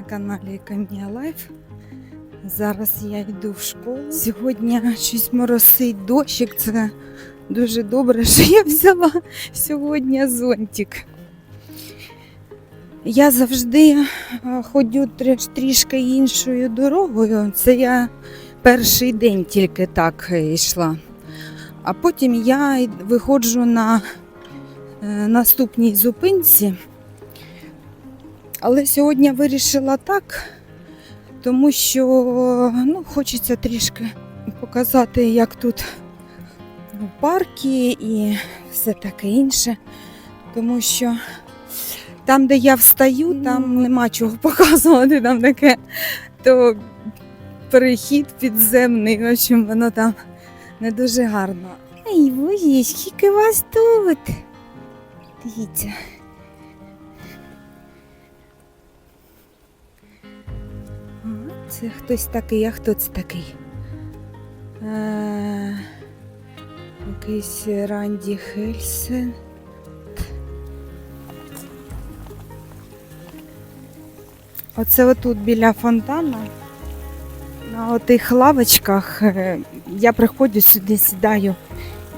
на каналі Камія Лайф. Зараз я йду в школу. Сьогодні щось моросить дощик. Це дуже добре, що я взяла сьогодні зонтик. Я завжди е, ходжу трішки іншою дорогою. Це я перший день тільки так е, йшла. А потім я виходжу на е, наступній зупинці. Але сьогодні вирішила так, тому що ну, хочеться трішки показати, як тут в паркі і все таке інше. Тому що там, де я встаю, там нема чого показувати, там таке то перехід підземний, в общем, воно там не дуже гарно. Ай, боже, скільки вас тут. Дивіться. Це хтось такий, а хто це такий? Е, якийсь Ранді Хельсен. Оце отут біля фонтану. На отих лавочках е, я приходжу сюди, сідаю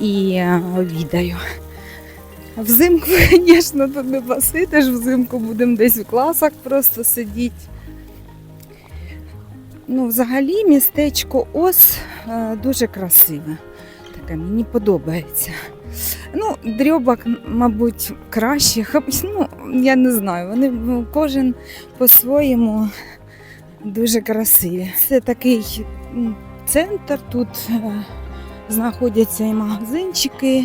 і е, обідаю. Взимку, звісно, тут не посидиш, взимку будемо десь в класах просто сидіти. Ну, взагалі містечко Ос е, дуже красиве. Таке мені подобається. Ну, дрьобак, мабуть, краще. Ну, я не знаю. Вони ну, кожен по-своєму дуже красиві. Це такий центр, тут е, знаходяться і магазинчики,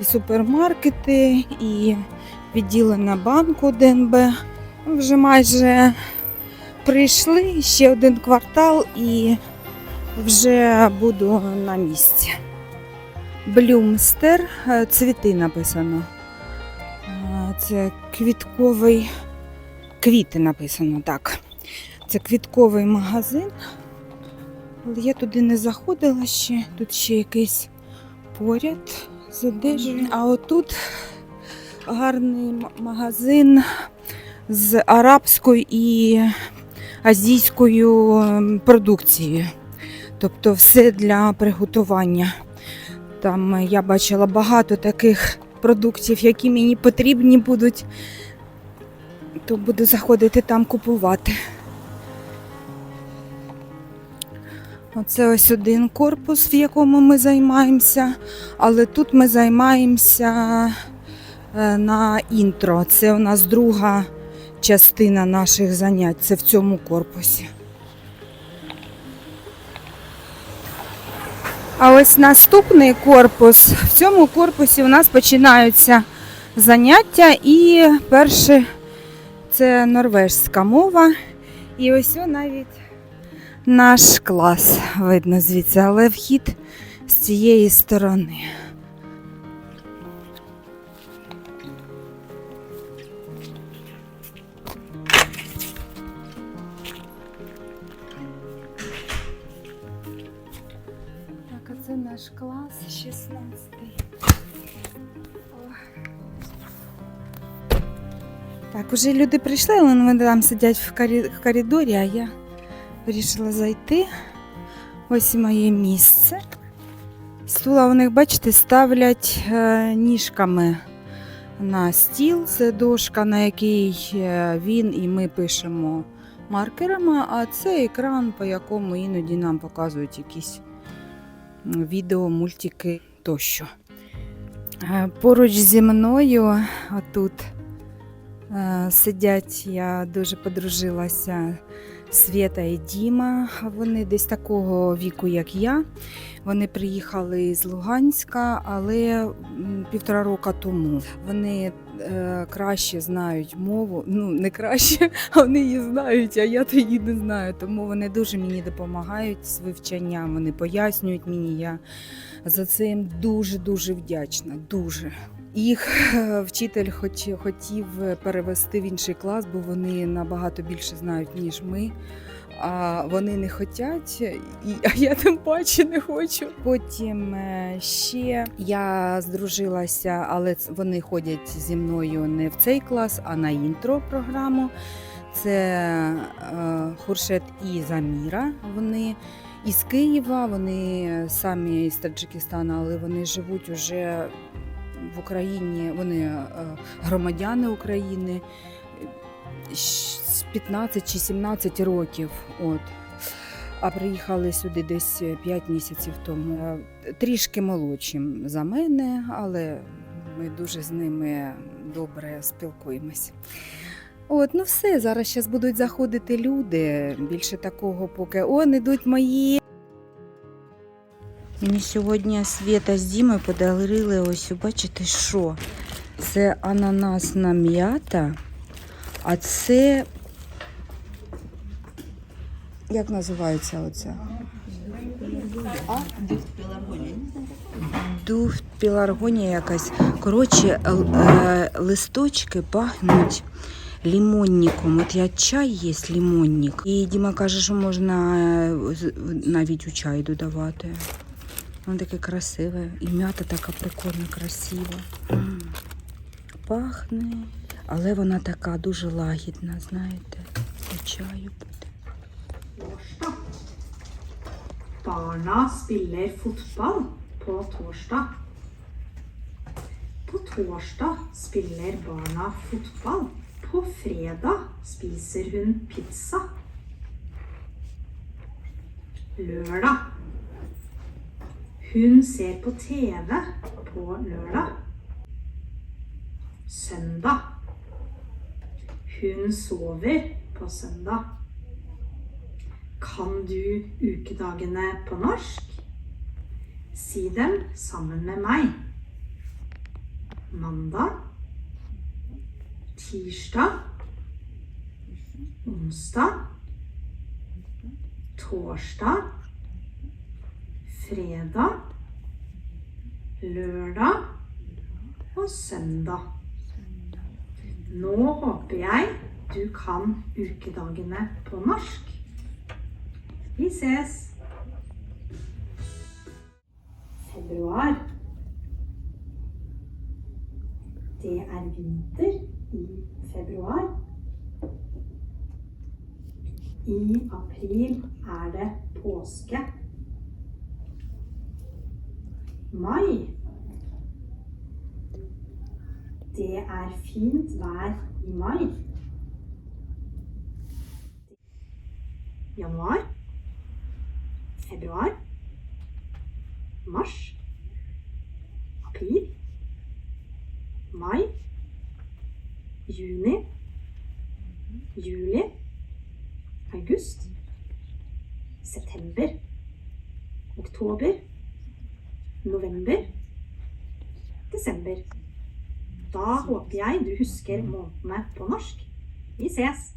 і супермаркети, і відділення банку ДНБ. Вже майже прийшли ще один квартал і вже буду на місці. Блюмстер, е, цвіти написано. Е, Це квітковий, квіти написано, так. Це квітковий магазин. Але я туди не заходила ще. Тут ще якийсь поряд з одежею. А отут гарний магазин з арабською і азійською ем, продукцією. Тобто все для приготування. Там е, я бачила багато таких продуктів, які мені потрібні будуть, то буду заходити там купувати. Оце ось один корпус, в якому ми займаємося, але тут ми займаємося е, на інтро. Це у нас друга частина наших занять. Це в цьому корпусі. А ось наступний корпус. В цьому корпусі у нас починаються заняття і перше це норвежська мова. І ось навіть наш клас видно звідси, але вхід з цієї сторони. Уже люди прийшли, але вони там сидять в коридорі, а я вирішила зайти. Ось моє місце. Стула у них, бачите, ставлять е, ніжками на стіл. Це дошка, на якій е, він і ми пишемо маркерами, а це екран, по якому іноді нам показують якісь відео, мультики тощо. Е, Поруч зі мною отут сидять, я дуже подружилася Свєта і Діма. Вони десь такого віку, як я. Вони приїхали з Луганська, але півтора року тому. Вони е, краще знають мову. Ну, не краще, вони її знають, а я то її не знаю. Тому вони дуже мені допомагають з вивчанням. Вони пояснюють мені. Я за це їм дуже-дуже вдячна. Дуже. Їх е, вчитель хоч, хотів перевести в інший клас, бо вони набагато більше знають, ніж ми. А вони не хочуть, і, а я тим паче не хочу. Потім е, ще я здружилася, але вони ходять зі мною не в цей клас, а на інтро програму. Це е, Хуршет і Заміра. Вони із Києва, вони самі з Таджикистану, але вони живуть уже в Україні. Вони е, громадяни України е, з 15 чи 17 років. От. А приїхали сюди десь 5 місяців тому. Е, Трішки молодшим за мене, але ми дуже з ними добре спілкуємось. От, ну все, зараз зараз будуть заходити люди. Більше такого поки. Он ідуть мої. Мені сьогодні Свята з Дімою подарили ось, бачите, що? Це ананасна м'ята, а це. Як називається оце? Дуфт пеларгонія якась. Коротше, е, листочки пахнуть лимонником. От я чай є лимонник. І Діма каже, що можна е, навіть у чай додавати. Воно таке красиве. І м'ята така прикольна, красива. М. Пахне, але вона така дуже лагідна, знаєте. Fotball. På fredag spiser hun pizza. Lørdag. Hun ser på TV på lørdag. Søndag. Hun sover på søndag. Kan du ukedagene på norsk? Si dem sammen med meg. Mandag, tirsdag, onsdag, torsdag, fredag, lørdag og søndag. Nå håper jeg du kan ukedagene på norsk. Vi ses! Februar. Det er vinter i februar. I april er det påske. Mai. Det er fint vær i mai. Januar. Februar, mars, april, mai, juni, Da håper jeg du husker månedene på norsk. Vi ses!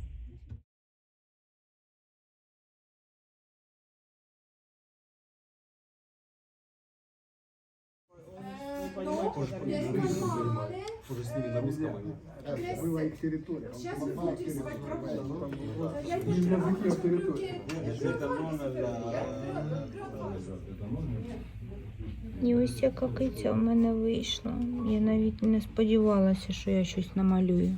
Уже с ними на русском они. Была их территория. Сейчас вы будете рисовать программу. Я Не языки, а территория. І ось яка киця у мене вийшла. Я навіть не сподівалася, що я щось намалюю.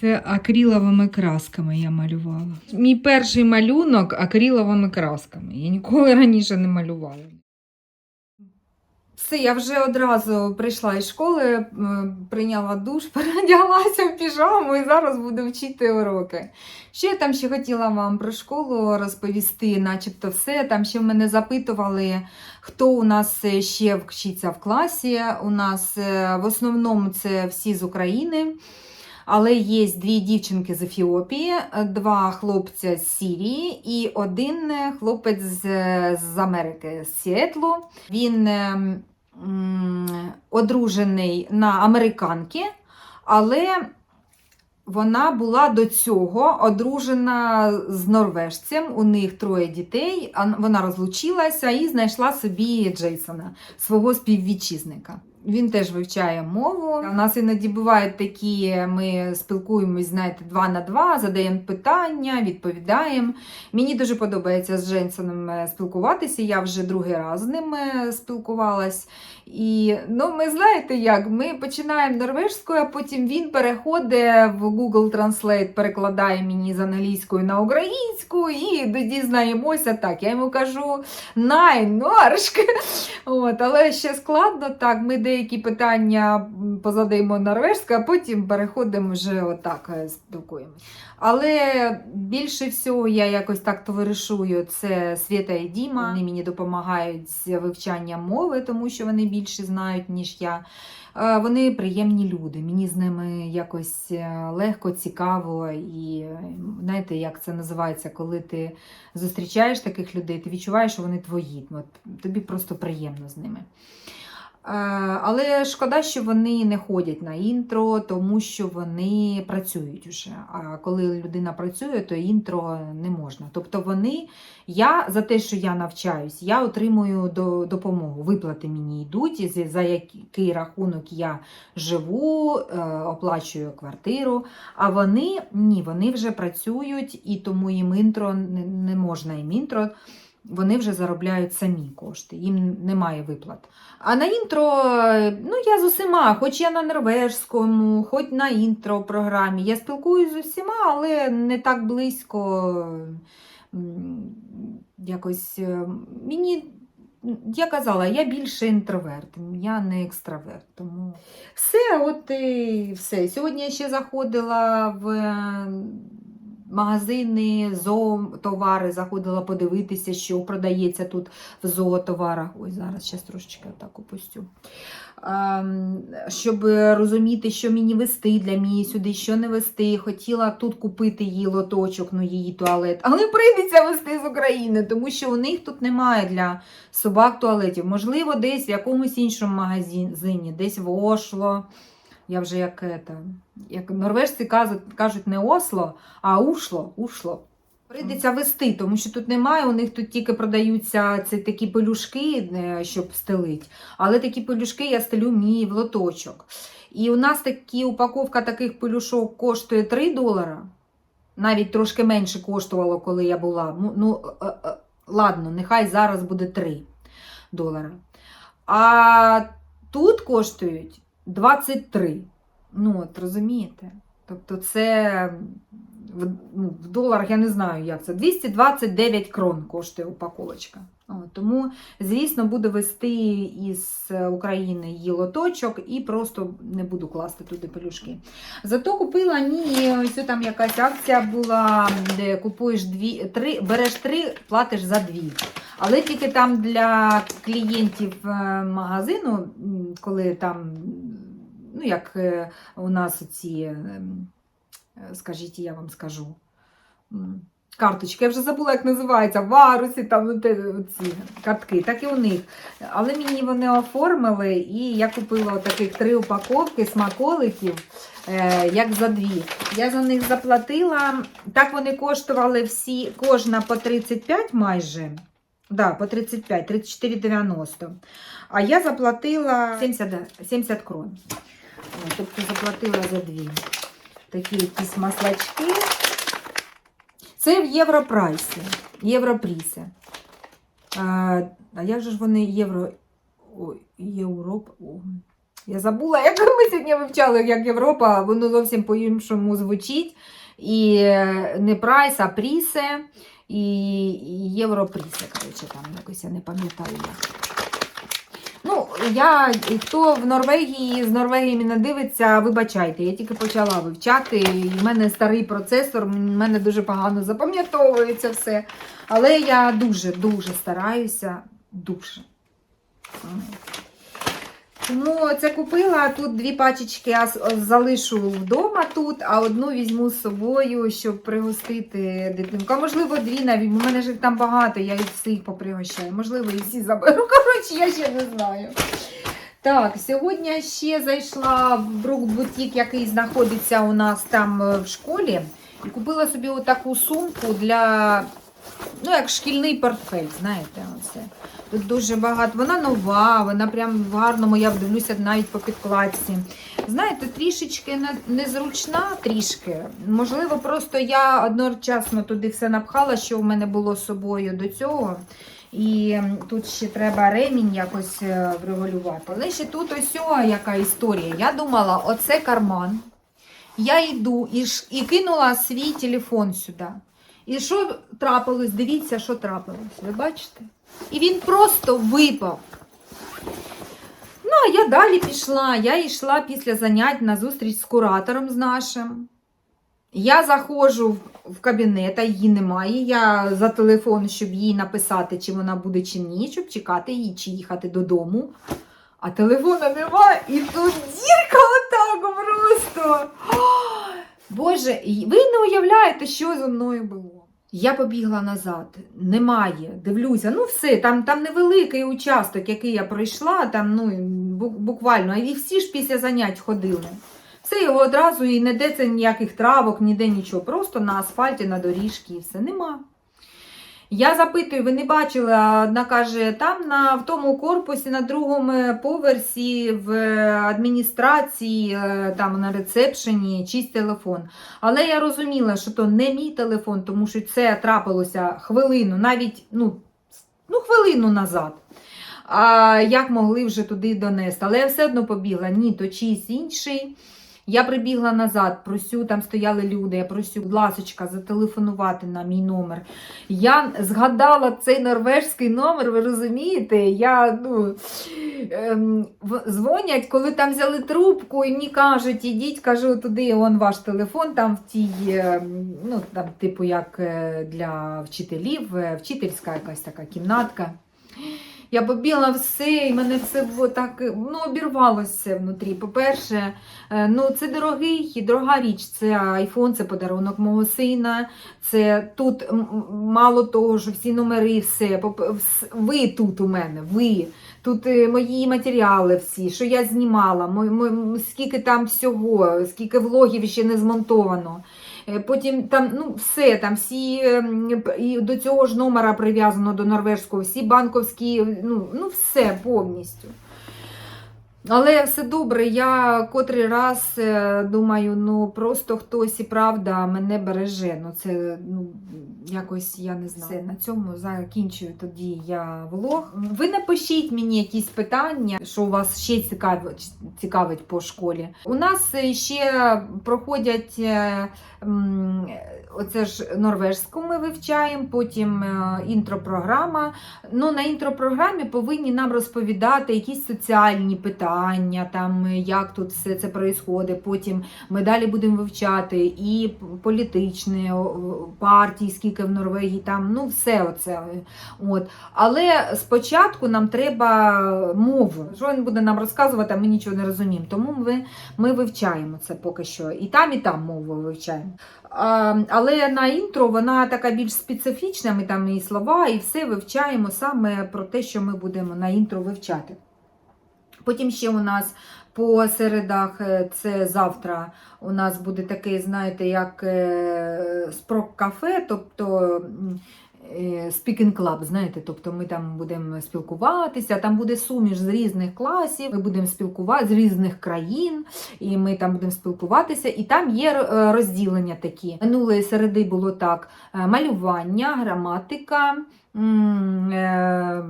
Це акриловими красками я малювала. Мій перший малюнок акриловими красками. Я ніколи раніше не малювала. Все, я вже одразу прийшла із школи, е, прийняла душ, переодяглася в піжаму і зараз буду вчити уроки. Що я там ще хотіла вам про школу розповісти, начебто все. Там ще мене запитували, хто у нас е, ще вчиться в класі. У нас е, в основному це всі з України. Але є дві дівчинки з Ефіопії, два хлопця з Сірії і один хлопець з, з Америки, з Сіетлу. Він ем, одружений на американки, але вона була до цього одружена з норвежцем. У них троє дітей. Вона розлучилася і знайшла собі Джейсона, свого співвітчизника. Він теж вивчає мову. У нас іноді бувають такі, ми спілкуємось, знаєте, два на два, задаємо питання, відповідаємо. Мені дуже подобається з Женсоном е, спілкуватися. Я вже другий раз з ним е, спілкувалась. І ну, ми знаєте як, ми починаємо норвежською, а потім він переходить в Google Translate, перекладає мені з англійської на українську, і тоді знаємося так. Я йому кажу най, норшк. От, але ще складно так. Ми деякі питання позадаємо норвежською, а потім переходимо вже отак е, спілкуємося. Але більше всього я якось так товаришую. Це Свята і Діма. Вони мені допомагають з вивчанням мови, тому що вони більше знають, ніж я. Е, Вони приємні люди. Мені з ними якось е, легко, цікаво. І е, знаєте, як це називається, коли ти зустрічаєш таких людей, ти відчуваєш, що вони твої. От, тобі просто приємно з ними. Е, Але шкода, що вони не ходять на інтро, тому що вони працюють вже. А коли людина працює, то інтро не можна. Тобто вони, я за те, що я навчаюсь, я отримую допомогу. Виплати мені йдуть, за- який рахунок я живу, е, оплачую квартиру. А вони ні, вони вже працюють, і тому їм інтро не можна їм інтро. Вони вже заробляють самі кошти, їм немає виплат. А на інтро, ну я з усіма, хоч я на норвежському, хоч на інтро програмі. Я спілкуюся з усіма, але не так близько. Якось е, мені. Я казала, я більше інтроверт, я не екстраверт. Тому все, от і все. Сьогодні я ще заходила в е, магазини, зоотовари, заходила подивитися, що продається тут в зоотоварах. Ой, зараз ще трошечки так опустю. Ем, Щоб розуміти, що мені вести для мії сюди, що не вести. Хотіла тут купити її лоточок, ну її туалет, але прийдеться вести з України, тому що у них тут немає для собак туалетів. Можливо, десь в якомусь іншому магазині, десь в Ошло. Я вже як, это, як норвежці кажуть, кажуть не Осло, а Ушло. Ушло. Прийдеться вести, тому що тут немає. У них тут тільки продаються ці такі пелюшки, е, щоб стелить. Але такі пелюшки я стелю мій в лоточок. І у нас такі упаковка таких пелюшок коштує 3 долара. Навіть трошки менше коштувало, коли я була. Ну, ну е, е, ладно, нехай зараз буде 3 долара. А тут коштують 23. Ну, от розумієте? Тобто це в, ну, в доларах я не знаю, як це. 229 крон коштує упаковочка. От, тому, звісно, буду вести із України її лоточок і просто не буду класти туди пелюшки. Зато купила ні, ось там якась акція була, де купуєш дві, три, береш три, платиш за дві. Але тільки там для клієнтів е, магазину, коли там, ну як е, у нас ці, ем, е, скажіть, я вам скажу. Карточки, я вже забула, як називається, варусі, там ну, ці картки, так і у них. Але мені вони оформили, і я купила таких три упаковки смаколиків, е, як за дві. Я за них заплатила. Так вони коштували всі, кожна по 35 майже. Да, по 35, 34,90. А я заплатила 70, 70 крон. Тобто заплатила за дві. Такі якісь маслачки. Це в Європрайсі. Європріси. А, як же ж вони євро. Ой, Європа. О. Я забула, як ми сьогодні вивчали, як Європа, воно зовсім по-іншому звучить. І е, не прайс, а прісе. І, європріси, коротше, там якось я не пам'ятаю як. Я, хто в Норвегії, з Норвегії мене дивиться, вибачайте, я тільки почала вивчати. І в мене старий процесор, в мене дуже погано запам'ятовується все. Але я дуже-дуже стараюся. Дуже. Тому це купила. Тут дві пачечки я залишу вдома тут, а одну візьму з собою, щоб пригостити дитинку. А можливо, дві навіть. У мене ж там багато, я їх всіх попригощаю. Можливо, і всі заберу. Коротше, я ще не знаю. Так, сьогодні ще зайшла в Брук Бутік, який знаходиться у нас там е, в школі, і купила собі отаку сумку для, ну, як шкільний портфель, знаєте, оце. Тут дуже багато. Вона нова, вона прям в гарному, я дивлюся навіть по підкладці. Знаєте, трішечки незручна, трішки. Можливо, просто я одночасно туди все напхала, що в мене було з собою до цього. І тут ще треба ремінь якось е, врегулювати. Але ще тут ось о, яка історія. Я думала, оце карман. Я йду і, і кинула свій телефон сюди. І що трапилось? Дивіться, що трапилось. Ви бачите? І він просто випав. Ну, а я далі пішла. Я йшла після занять на зустріч з куратором з нашим. Я заходжу в- кабінет, а її немає. Я за телефон, щоб їй написати, чи вона буде чи ні, щоб чекати її, чи їхати додому. А телефона немає, і тут дірка отак просто. Боже, ви не уявляєте, що зі мною було. Я побігла назад, немає. Дивлюся, ну все, там, там невеликий участок, який я пройшла, там ну, бу- буквально, і всі ж після занять ходили. Все його одразу і не де це ніяких травок, ніде нічого. Просто на асфальті, на доріжці і все нема. Я запитую, ви не бачили, одна каже, там на, в тому корпусі на другому поверсі в адміністрації, е, там на рецепшені, чийсь телефон. Але я розуміла, що то не мій телефон, тому що це трапилося хвилину, навіть ну, ну, хвилину назад. А як могли вже туди донести? Але я все одно побігла, ні, то чийсь інший. Я прибігла назад, просю, там стояли люди, я просю, ласочка, зателефонувати на мій номер. Я згадала цей норвежський номер, ви розумієте? Я, ну, ем, дзвонять, коли там взяли трубку, і мені кажуть, ідіть, кажу, туди, он ваш телефон, там в тій, ем, ну, там, типу, як е, для вчителів, е, вчительська якась така кімнатка. Я побігла все, і мене все так ну, обірвалося внутрі. По-перше, е, ну, це дорогий, дорога річ. Це айфон, це подарунок мого сина. Це тут мало того, що всі номери, все. Ви тут у мене, ви. Тут е, мої матеріали всі, що я знімала, скільки там всього, скільки влогів ще не змонтовано. Е, Потім там ну, все, там всі ем, і до цього ж номера прив'язано до норвежського, всі банковські, ну, ну все повністю. Але все добре, я котрий раз е, думаю, ну просто хтось і правда мене береже. Ну це ну, якось я не знаю. Все, на цьому закінчую тоді я влог. Ви напишіть мені якісь питання, що у вас ще цікавить, цікавить по школі. У нас ще проходять. е, м, Оце ж норвежську ми вивчаємо, потім е, інтропрограма. Ну, на інтропрограмі повинні нам розповідати якісь соціальні питання, там, е, як тут все це відбувається. Потім ми далі будемо вивчати і політичні партії, скільки в Норвегії, там, ну все оце. От. Але спочатку нам треба мову. Що він буде нам розказувати, а ми нічого не розуміємо. Тому ми, ми вивчаємо це поки що. І там, і там мову вивчаємо. Але на інтро вона така більш специфічна, ми там і слова, і все вивчаємо саме про те, що ми будемо на інтро вивчати. Потім ще у нас по середах, е, це завтра, у нас буде такий, знаєте, як е, спрок-кафе, тобто м, е, Speaking Club, знаєте, тобто ми там будемо спілкуватися, там буде суміш з різних класів, ми будемо спілкуватися з різних країн, і ми там будемо спілкуватися, і там є е, розділення такі. Минулої середи було так: е, малювання, граматика. е,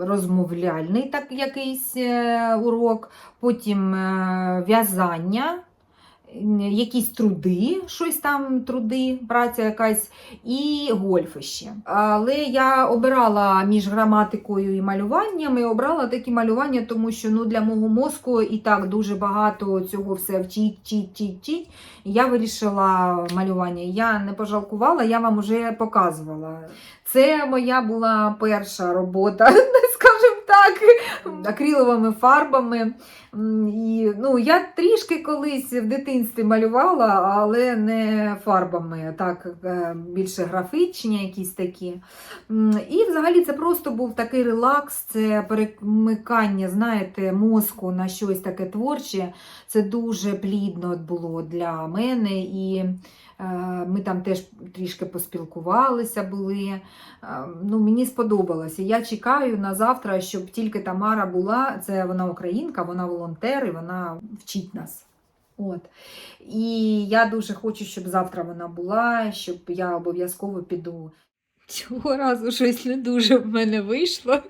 Розмовляльний так якийсь е, урок, потім е, в'язання, якісь труди, щось там, труди, праця якась, і гольф ще. Але я обирала між граматикою і малюванням, і обрала такі малювання, тому що ну, для мого мозку і так дуже багато цього все вчить, вчить, вчить, вчить. Я вирішила малювання. Я не пожалкувала, я вам вже показувала. Це моя була перша робота, скажімо так. акриловими фарбами. І, ну, я трішки колись в дитинстві малювала, але не фарбами, так, е, більше графічні якісь такі. І взагалі це просто був такий релакс, це перемикання, знаєте, мозку на щось таке творче. Це дуже плідно було для мене. І е, ми там теж трішки поспілкувалися були. Е, Ну, мені сподобалося. Я чекаю на завтра, щоб тільки Тамара була. Це вона українка, вона волонтер і вона вчить нас. От. І я дуже хочу, щоб завтра вона була, щоб я обов'язково піду. Цього разу щось не дуже в мене вийшло.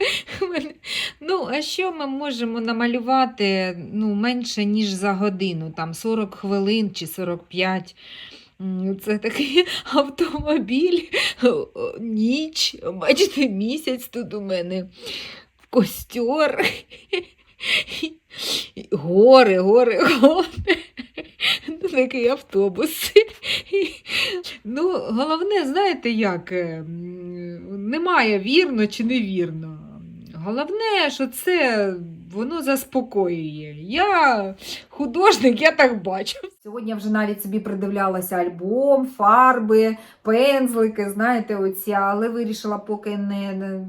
Ну, а що ми можемо намалювати ну, менше, ніж за годину, там 40 хвилин чи 45. Це такий автомобіль, ніч, бачите, місяць тут у мене, костер, гори, гори, гори. Ну, такий автобус. Ну, головне, знаєте як, е, немає вірно чи невірно. Головне, що це воно заспокоює. Я художник, я так бачу. Сьогодні я вже навіть собі придивлялася альбом, фарби, пензлики, знаєте, оці, але вирішила поки не,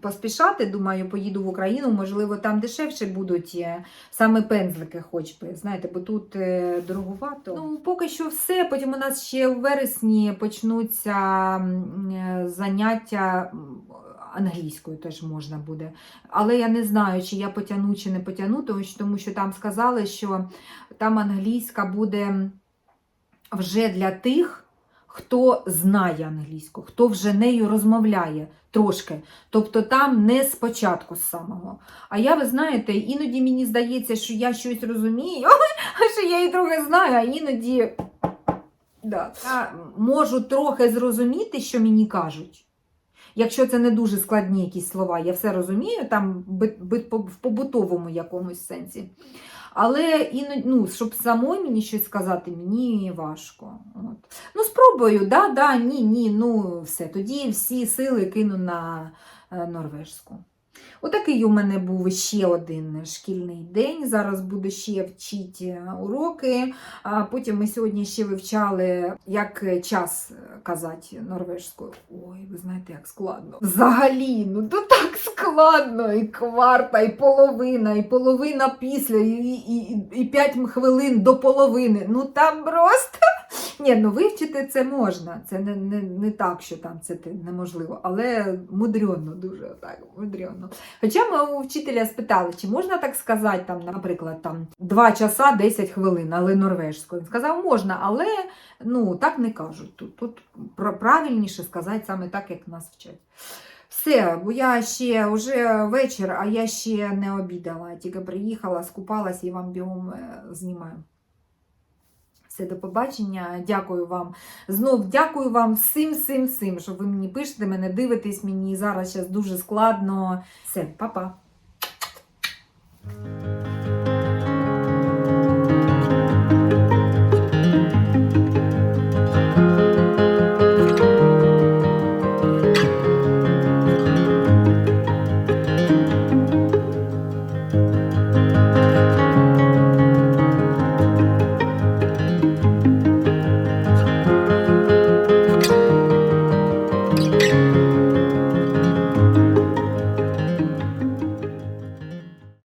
поспішати. Думаю, поїду в Україну, можливо, там дешевше будуть е, саме пензлики, хоч би, знаєте, бо тут е, дороговато. Ну, поки що все. Потім у нас ще в вересні почнуться е, заняття. Англійською теж можна буде. Але я не знаю, чи я потягну, чи не потягну, тому що, там сказали, що там англійська буде вже для тих, хто знає англійську, хто вже нею розмовляє трошки. Тобто там не спочатку з самого. А я, ви знаєте, іноді мені здається, що я щось розумію, що я її трохи знаю, а іноді да. я можу трохи зрозуміти, що мені кажуть. Якщо це не дуже складні якісь слова, я все розумію, там в побутовому якомусь сенсі. Але іноді, ну, щоб самой мені щось сказати, мені важко. От. Ну, спробую, да, да, ні, ні, ну все. Тоді всі сили кину на е, норвежську. Отакий у мене був ще один шкільний день. Зараз буду ще вчити уроки. А потім ми сьогодні ще вивчали, як час казати норвежською. Ой, ви знаєте, як складно. Взагалі, ну то так складно. І кварта, і половина, і половина після, і, і, і, і 5 хвилин до половини. Ну там просто. Ні, ну вивчити це можна. Це не, не, не так, що там це неможливо, але мудрено, дуже так, мудрено. Хоча ми у вчителя спитали, чи можна так сказати, там, наприклад, там 2 часа 10 хвилин, але норвежською. Він сказав, можна, але ну, так не кажуть. Тут, тут правильніше сказати саме так, як нас вчать. Все, бо я ще вже вечір, а я ще не обідала. Тільки приїхала, скупалась і вам бігом знімаю. Все, до побачення. Дякую вам. Знов дякую вам всім, всім, всім, що ви мені пишете, мене дивитесь, мені зараз зараз дуже складно. Все, па-па.